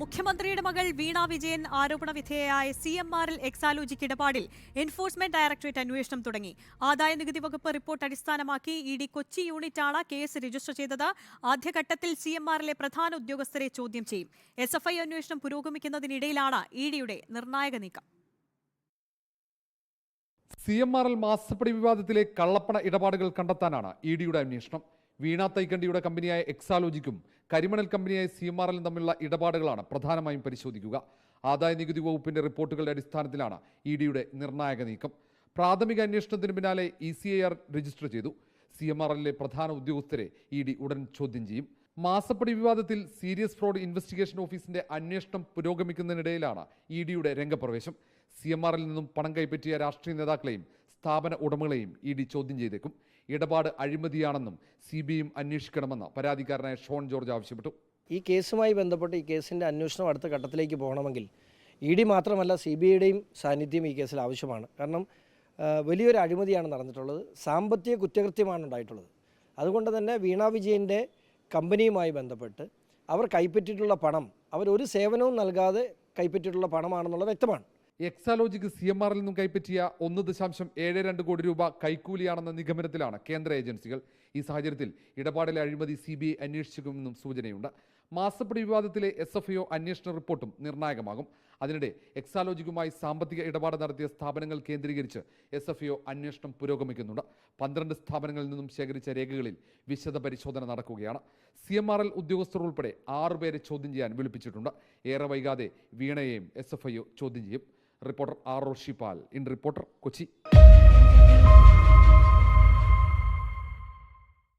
മുഖ്യമന്ത്രിയുടെ മകൾ വീണ വിജയൻ ആരോപണ വിധേയയായ സി എം ആറിൽ എക്സാലോജിക്ക് ഇടപാടിൽ എൻഫോഴ്സ്മെന്റ് ഡയറക്ടറേറ്റ് അന്വേഷണം തുടങ്ങി. ആദായ നികുതി വകുപ്പ് റിപ്പോർട്ട് അടിസ്ഥാനമാക്കി ഇ ഡി കൊച്ചി യൂണിറ്റാണ് കേസ് രജിസ്റ്റർ ചെയ്തത്. ആദ്യഘട്ടത്തിൽ സി എം ആറിലെ പ്രധാന ഉദ്യോഗസ്ഥരെ ചോദ്യം ചെയ്യും. എസ് എഫ് ഐ അന്വേഷണം പുരോഗമിക്കുന്നതിനിടയിലാണ് ഇ ഡിയുടെ നിർണായക നീക്കം. സി എം ആർ എൽ മാസപ്പടി വിവാദത്തിലെ കള്ളപ്പണ ഇടപാടുകൾ കണ്ടെത്താനാണ് ഇ ഡിയുടെ അന്വേഷണം. വീണ തൈക്കണ്ടിയുടെ കമ്പനിയായ എക്സാലോജിക്കും കരിമണൽ കമ്പനിയായ സി എം ആർ എല്ലും തമ്മിലുള്ള ഇടപാടുകളാണ് പ്രധാനമായും പരിശോധിക്കുക. ആദായ നികുതി വകുപ്പിന്റെ റിപ്പോർട്ടുകളുടെ അടിസ്ഥാനത്തിലാണ് ഇ ഡിയുടെ നിർണായക നീക്കം. പ്രാഥമിക അന്വേഷണത്തിന് പിന്നാലെ E C I R register ചെയ്തു. സി എം ആർ എല്ലിലെ പ്രധാന ഉദ്യോഗസ്ഥരെ ഇ ഡി ഉടൻ ചോദ്യം ചെയ്യും. മാസപ്പടി വിവാദത്തിൽ സീരിയസ് ഫ്രോഡ് ഇൻവെസ്റ്റിഗേഷൻ ഓഫീസിന്റെ അന്വേഷണം പുരോഗമിക്കുന്നതിനിടയിലാണ് ഇ ഡിയുടെ രംഗപ്രവേശം. സി എം ആറിൽ നിന്നും പണം കൈപ്പറ്റിയ രാഷ്ട്രീയ നേതാക്കളെയും സ്ഥാപന ഉടമകളെയും ഇ ഡി ചോദ്യം ചെയ്തേക്കും. ഇടപാട് അഴിമതിയാണെന്നും സി ബി ഐയും അന്വേഷിക്കണമെന്ന് പരാതിക്കാരനായ ഷോൺ ജോർജ് ആവശ്യപ്പെട്ടു. ഈ കേസുമായി ബന്ധപ്പെട്ട് ഈ കേസിന്റെ അന്വേഷണം അടുത്ത ഘട്ടത്തിലേക്ക് പോകണമെങ്കിൽ ഇ ഡി മാത്രമല്ല സി ബി ഐയുടെയും സാന്നിധ്യം ഈ കേസിൽ ആവശ്യമാണ്. കാരണം വലിയൊരു അഴിമതിയാണ് നടന്നിട്ടുള്ളത്. സാമ്പത്തിക കുറ്റകൃത്യമാണ് ഉണ്ടായിട്ടുള്ളത്. അതുകൊണ്ട് തന്നെ വീണ വിജയന്റെ കമ്പനിയുമായി ബന്ധപ്പെട്ട് അവർ കൈപ്പറ്റിയിട്ടുള്ള പണം അവർ ഒരു സേവനവും നൽകാതെ കൈപ്പറ്റിയിട്ടുള്ള പണമാണെന്നുള്ളത് വ്യക്തമാണ്. എക്സാലോജിക്ക് സി എം ആറിൽ നിന്നും കൈപ്പറ്റിയ ഒന്ന് ദശാംശം ഏഴ് രണ്ട് കോടി രൂപ കൈക്കൂലിയാണെന്ന നിഗമനത്തിലാണ് കേന്ദ്ര ഏജൻസികൾ. ഈ സാഹചര്യത്തിൽ ഇടപാടിലെ അഴിമതി സി ബി ഐ അന്വേഷിക്കുമെന്നും സൂചനയുണ്ട്. മാസപ്പടി വിവാദത്തിലെ എസ് എഫ് ഒ അന്വേഷണ റിപ്പോർട്ടും നിർണായകമാകും. അതിനിടെ എക്സാലോജിക്കുമായി സാമ്പത്തിക ഇടപാട് നടത്തിയ സ്ഥാപനങ്ങൾ കേന്ദ്രീകരിച്ച് എസ് എഫ് ഒ അന്വേഷണം പുരോഗമിക്കുന്നുണ്ട്. പന്ത്രണ്ട് സ്ഥാപനങ്ങളിൽ നിന്നും ശേഖരിച്ച രേഖകളിൽ വിശദ പരിശോധന നടക്കുകയാണ്. സി എം ആർ എൽ ഉദ്യോഗസ്ഥർ ഉൾപ്പെടെ ആറുപേരെ ചോദ്യം ചെയ്യാൻ വിളിപ്പിച്ചിട്ടുണ്ട്. ഏറെ വൈകാതെ വീണയെയും എസ് എഫ് ഐ ചോദ്യം ചെയ്യും. Reporter R Roshipal in reporter Kochi.